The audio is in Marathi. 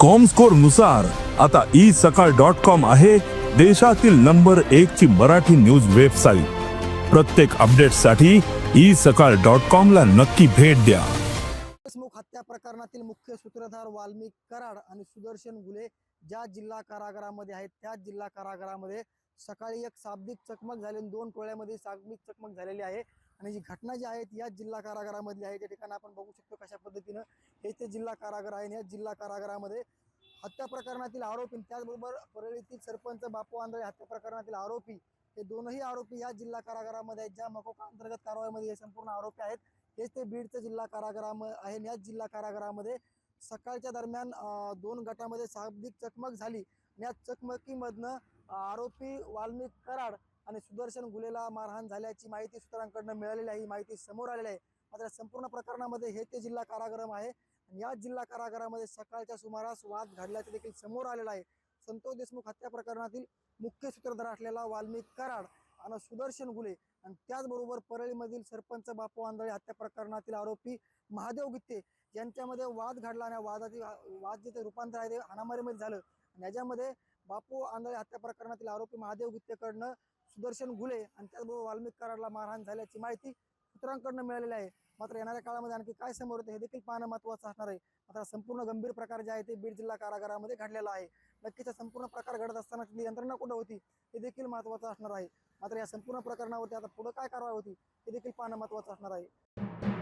कॉमस्कोरनुसार आता ई सकाळ डॉट कॉम आहे देशातील नंबर एक ची मराठी न्यूज वेबसाईट प्रत्येक अपडेटसाठी ई सकाळ डॉट कॉम ला नक्की भेट द्या. देशमुख हत्या प्रकरणातील मुख्य सूत्रधार वाल्मिक कराड आणि सुदर्शन गुले ज्या जिल्हा कारागृहामध्ये आहेत त्याच जिल्हा कारागृहामध्ये सकाळी एक शाब्दिक चकमक झाली आणि दोन टोळ्यामध्ये शाब्दिक चकमक झालेली आहे. आणि जी घटना जी आहे याच जिल्हा कारागृहामधली आहे त्या ठिकाणी आपण बघू शकतो कशा पद्धतीनं हे ते जिल्हा कारागृह आहे आणि जिल्हा कारागृहामध्ये हत्या प्रकरणातील आरोपी आणि त्याचबरोबर परळीतील सरपंच बापू आंधळे हत्या प्रकरणातील आरोपी हे दोनही आरोपी या जिल्हा कारागृहामध्ये आहेत ज्या मकोका अंतर्गत कारवाईमध्ये हे संपूर्ण आरोपी आहेत. हेच ते बीडचं जिल्हा कारागराम आहे याच जिल्हा कारागृहामध्ये सकाळच्या दरम्यान दोन गटामध्ये शाब्दिक चकमक झाली आणि या चकमकीमधनं आरोपी वाल्मिक कराड आणि सुदर्शन गुलेला मारहाण झाल्याची माहिती सूत्रांकडनं मिळालेली आहे. ही माहिती समोर आलेली आहे. मात्र संपूर्ण प्रकरणामध्ये हे ते जिल्हा कारागृह आहे. आणि या जिल्हा कारागृहामध्ये सकाळच्या सुमारास वाद घडल्याचे देखील समोर आलेला आहे. संतोष देशमुख हत्या प्रकरणातील मुख्य सूत्रधार असलेला वाल्मिक कराड आणि सुदर्शन गुले आणि त्याचबरोबर परळीमधील सरपंच बापू आंधळे हत्या प्रकरणातील आरोपी महादेव गित्ते यांच्यामध्ये वाद घडला आणि या वादातील वाद जे ते रूपांतर आहे ते हाणामारीमध्ये झालं. आणि याच्यामध्ये बापू आंधळे हत्या प्रकरणातील आरोपी महादेव गित्तेकडनं सुदर्शन गुले आणि त्याचबरोबर वाल्मिक कराडला मारहाण झाल्याची माहिती सूत्रांकडनं मिळालेली आहे. मात्र येणाऱ्या काळामध्ये आणखी काय समोर येतं हे देखील पाहणं महत्त्वाचं असणार आहे. मात्र संपूर्ण गंभीर प्रकार जे आहे ते बीड जिल्हा कारागारामध्ये घडलेला आहे. नक्कीच संपूर्ण प्रकार घडत असताना तिथली यंत्रणा कुठं होती हे देखील महत्त्वाचं असणार आहे. मात्र या संपूर्ण प्रकरणावरती आता पुढं काय कारवाई होती हे देखील पाहणं महत्त्वाचं असणार आहे.